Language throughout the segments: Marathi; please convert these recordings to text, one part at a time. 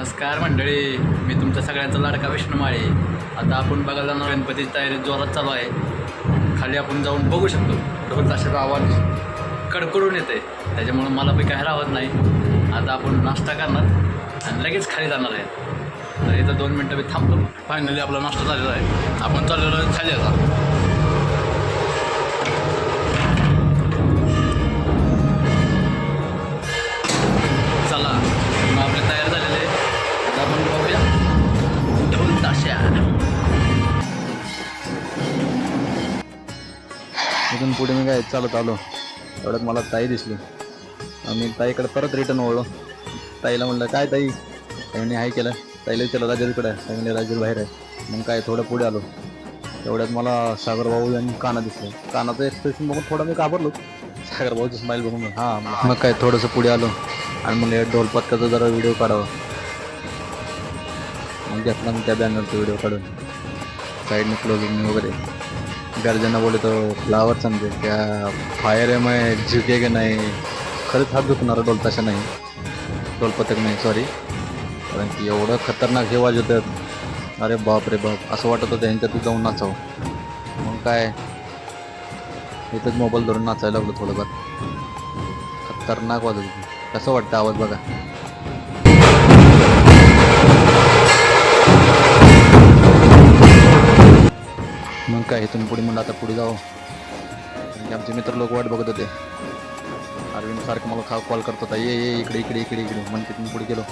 नमस्कार मंडळी मी तुमच्या सगळ्यांचा लाडका विष्णू माळे आता आपण बघायला जाणार गणपतीची तयारी जोरात चालू आहे. खाली आपण जाऊन बघू शकतो. ढोल ताशाचा आवाज कडकडून येते. त्याच्यामुळं मला पण काही राहत नाही. आता आपण नाश्ता करणार आणि लगेच खाली जाणार आहे. तर इथं दोन मिनटं मी थांबतो. फायनली आपला नाश्ता झालेला आहे. आपण चाललेलो आहे खाली आता. इथून पुढे मी काय चालत आलो. एवढ्यात मला ताई दिसली. आम्ही ताईकडे परत रिटर्न ओळलो ताईला म्हणलं काय ताई? त्यांनी हाय केलं. ताईला विचारलं राजूर इकडे आहे. ताई राजूर बाहेर आहे. मग काय थोडं पुढे आलो. तेवढ्यात मला सागरभाऊ यांनी आणि काना दिसले. कानाचं एक्सप्रेशन बघून थोडं मी घाबरलो. सागरभाऊचं स्माईल बघून हां. मग काय थोडंसं पुढे आलो. आणि म्हणलं या ढोल पथकाचा जरा व्हिडिओ काढावा. मग घेतला मी त्या बॅनरचा व्हिडिओ काढून. साईडने क्लोजिंग वगैरे. गर्जना बोले तो फ्लावर समजे क्या फायर है मैं झुके की नाही खरंच हात दुखणारा डोलताशा नाही डोल पथक नाही सॉरी कारण की एवढं खतरनाक हे वाजवतात अरे बाप रे बाप असं वाटत होतं यांच्यात जाऊन नाचावं मग काय इथंच मोबाईल धरून नाचायला लागलो थोडंफार खतरनाक वाजत होती कसं वाटतं आवाज बघा मग काय इथून पुढे म्हणलं आता पुढे जाऊ कारण की आमचे मित्र लोक वाट बघत होते. अरविंद सारखं मला खा कॉल करत होता. ये ये इकडे इकडे इकडे इकडे. मग तिथून पुढे गेलो.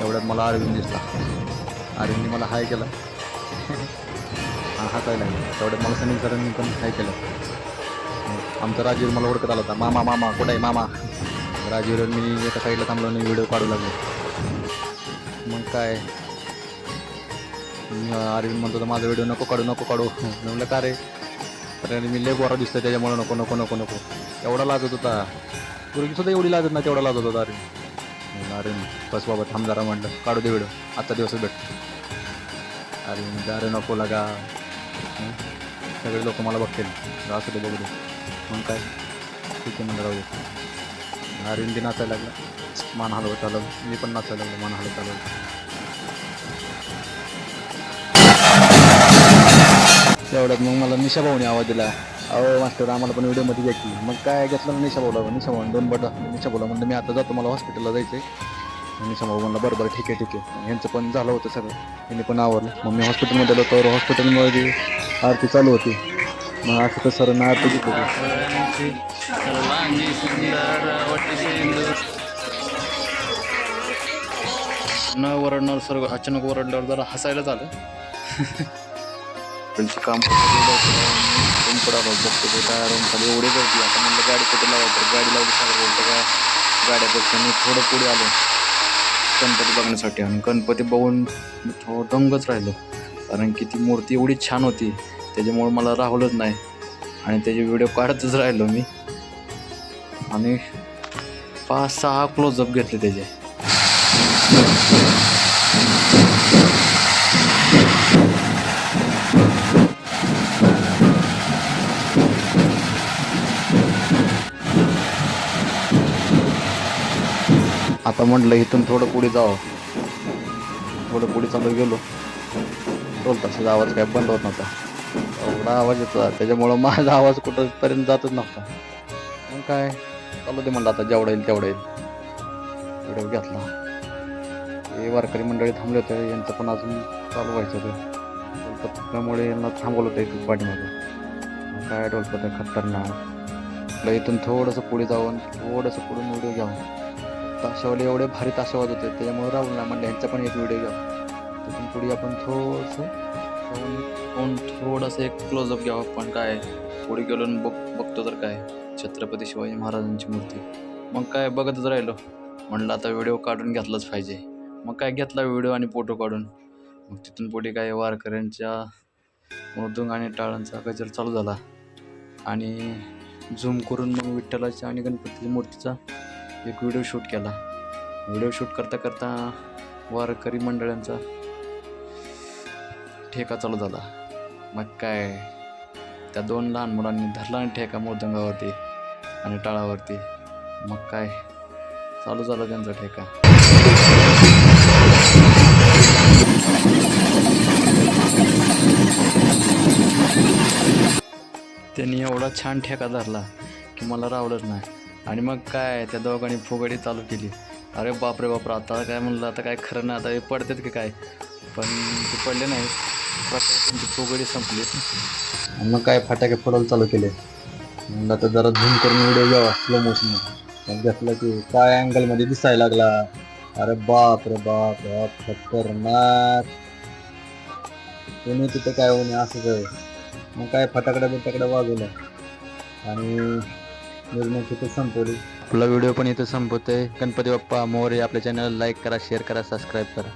एवढ्यात मला अरविंद दिसला. अरविंदने मला हाय केला. हा हसायला लागला? तेवढ्यात मला सनील सरांनी पण हाय केलं. आमचा राजीव मला ओळखत आला होता. मामा मामा कुठं आहे मामा? राजीवर मी एका साईडला थांबलो आणि व्हिडिओ काढू लागलो. मग काय? अरविंद म्हणतो होता, माझा व्हिडिओ नको काढू नको काढू. म्हणलं का रे? तर मी लय गोरा दिसतोय त्याच्यामुळे नको नको नको नको. एवढा लाजत होता. पूर्वी सुद्धा एवढी लाजत नाही तेवढा लाजत होता अरे. अरे बस बाबा थांब जरा म्हणलं. काढू दे व्हिडिओ आजचा दिवसच भेटतो अरे अरे नको लागा. सगळे लोक मला बघतील. असं ते बघू दे. मग काय? ठीक आहे म्हणलं राहू दे. अरविंद बी नाचायला लागला. मान हलवत आलं मी पण नाचायला लागलो मान हलवत आलं तेवढ्यात मग मला निशा भाऊने आवाज दिला. अहो मास्टर आम्हाला पण व्हिडिओमध्ये घ्या की. मग काय घेतलं निशा भाऊला? निशा भाऊ दोन बट निशा भाऊला म्हणलं मी आता जातो मला हॉस्पिटलला जायचं आहे निशा भाऊ म्हणलं बरं बरं ठीक आहे ठीक आहे. यांचं पण झालं होतं सगळं. त्यांनी पण आवडलं मग मी हॉस्पिटलमध्ये आलो तर हॉस्पिटलमध्ये आरती चालू होती. मग असं तर सरांना आरती घेतली होती. न ओरडणार सर्व अचानक वरडल्यावर जरा हसायला झालं. त्यांचं काम पण बघतो ते काय राहून खाली एवढे गर्दी आता म्हणलं गाडी कुठे लावायचं? तर गाडी लावली सागर बोलतो का गाड्यापेक्षा मी थोडं पुढे आलो. गणपती बघण्यासाठी. आणि गणपती बघून थोडं दंगच राहिलो. कारण की ती मूर्ती एवढी छान होती. त्याच्यामुळे मला राहुलच नाही. आणि त्याचे व्हिडिओ काढतच राहिलो मी. आणि पाच सहा क्लोजअप घेतले त्याचे. आता म्हटलं इथून थोडं पुढे जावं. थोडं पुढे चालू गेलो. बोलता तसाचा आवाज काय बंद होत नव्हता. एवढा आवाज येतो त्याच्यामुळं माझा आवाज कुठंपर्यंत जातच नव्हता. मग काय? चालू दे म्हणलं आता. जेवढा येईल तेवढा येईल. व्हिडिओ घेतला. हे वारकरी मंडळी थांबले होते. यांचं पण अजून चालू व्हायचं होतं. त्यामुळे यांना थांबवलं होतं इथून पाठीमागं. मग काय डोलपत खतरनाक. इथून थोडंसं पुढे जाऊन थोडंसं पुढून व्हिडिओ घ्यावं. ताशावाले एवढे भारी तास वाजवत होते त्याच्यामुळे राहुलला म्हणलं ह्यांचा पण एक व्हिडिओ घ्या. तिथून पुढे आपण थोडंसं जाऊन थोडासा एक क्लोजअप घ्यावा. पण काय पुढे गेलो आणि बघ बघतो तर काय. छत्रपती शिवाजी महाराजांची मूर्ती. मग काय बघतच राहिलो. म्हणलं आता व्हिडिओ काढून घेतलाच पाहिजे. मग काय घेतला व्हिडिओ आणि फोटो काढून. मग तिथून पुढे काय वारकऱ्यांच्या मृदुंग आणि टाळांचा गजर चालू झाला. आणि झूम करून मग विठ्ठलाच्या आणि गणपतीच्या मूर्तीचा एक व्हिडिओ शूट केला. व्हिडिओ शूट करता करता वारकरी मंडळांचा ठेका चालू झाला. मग काय त्या दोन लहान मुलांनी धरला आणि ठेका मृदंगावरती आणि टाळावरती. मग काय चालू झाला त्यांचा ठेका. त्यांनी एवढा छान ठेका धरला की मला रावलंच नाही. आणि मग काय त्या दोघांनी फुगडी चालू केली. अरे बापरे बापरे आता काय म्हणलं आता काय खरं ना आता हे पडतात की काय? पण ते पडले नाही. त्यांची फुगडी संपली. आणि मग काय फटाके फोडायला चालू केले. म्हणलं आता जरा झूम करून व्हिडिओ घ्यावा स्लो मोशन मग घेतलं की काय अँगलमध्ये दिसायला लागला. अरे बाप रे बाप रे बाप खतरनाक. कोणी तिथं काय होणे असंच आहे मग काय फटाकडा बिटाकडा वाजवलं आणि निर्णय तिथे संपवली. आपला व्हिडिओ पण इथे संपवतोय. गणपती बाप्पा मोरे आपल्या चॅनल लाईक करा शेअर करा सबस्क्राईब करा.